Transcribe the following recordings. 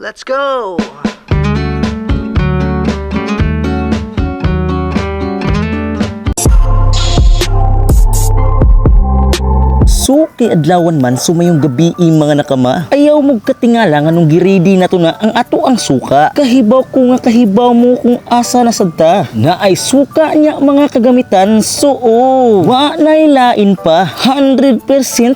Let's go! So, kay adlawan man sumayong gabi mga nakama. Ayaw mo katingala nga nung giridi na to na ang ato ang suka. Kahibaw ko nga kahibaw mo kung asa na sadta. Na ay suka niya mga kagamitan. So, oh, wa na'y lain pa. 100%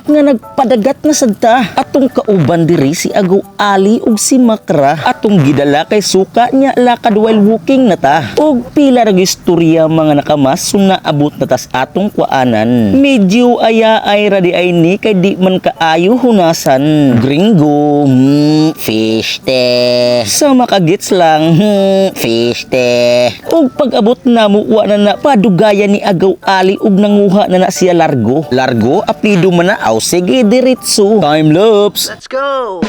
nga nagpadagat na sadta. Atong kauban diri si Agaw Ali ug si Makra. Atong gidala kay suka niya lakad while walking na ta. Og pila ra istorya mga nakamas so naabot na tas atong kuanan. Medyo aya ay ra di ay ni kay di man kaayo hunasan. Gringo, hmm, fish te. Sa makagits lang, hmm, fish te. Og pag-abot na mo wa na na padugayan ni Agaw Ali ug nanguha na na siya largo. Largo, apido man na aw sige diretso. Time lapse. Let's go!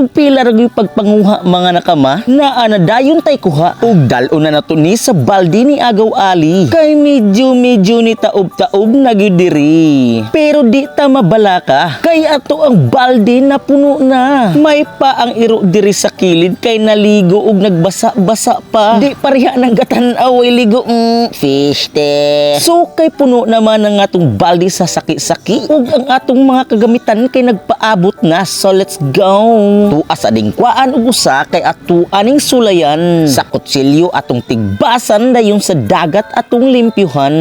big pila ra pagpanguha mga nakama na dayon tay kuha. Og dal-o na nato ni sa baldi ni Agaw Ali. Kay medyo medyo ni taob-taob na gyud diri. Pero di ta mabalaka kay ato ang baldi na puno na. May pa ang iro diri sa kilid kay naligo og nagbasa-basa pa. Di pareha nang gatan-aw ligo mm, fish te. So kay puno naman ang atong baldi sa saki-saki. Ug ang atong mga kagamitan kay nagpaabot na. So let's go sa dingkwaan ug usa kay ato aning sulayan. Sa kutsilyo atong tigbasan dayon sa dagat atong limpyuhan.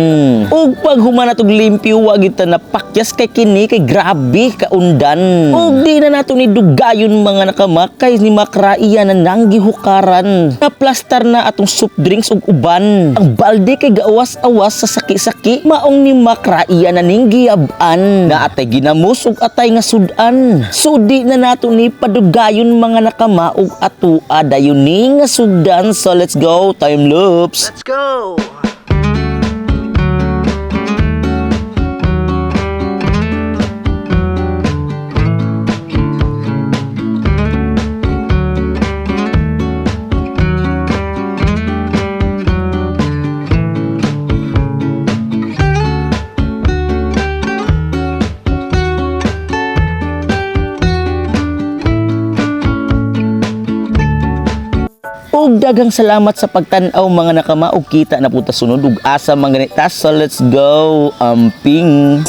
Ug pag human atong limpyo wa ta napakyas kay kini kay grabe kaundan. Ug di na nato ni dugayon mga nakama kay ni makraiya na nang gihukaran. Naplastar na atong soft drinks ug uban. Ang balde kay gawas-awas sa saki-saki maong ni makraiya na ning giyab-an. Na atay ginamos ug atay nga sudan. So di na nato ni padugayon mga nakama ug atua dayon ni nga sudan so let's go time loops Let's go! Ug daghang salamat sa pagtan-aw mga nakama. Ug kita na puta sunod ug asa mga ganita so let's go amping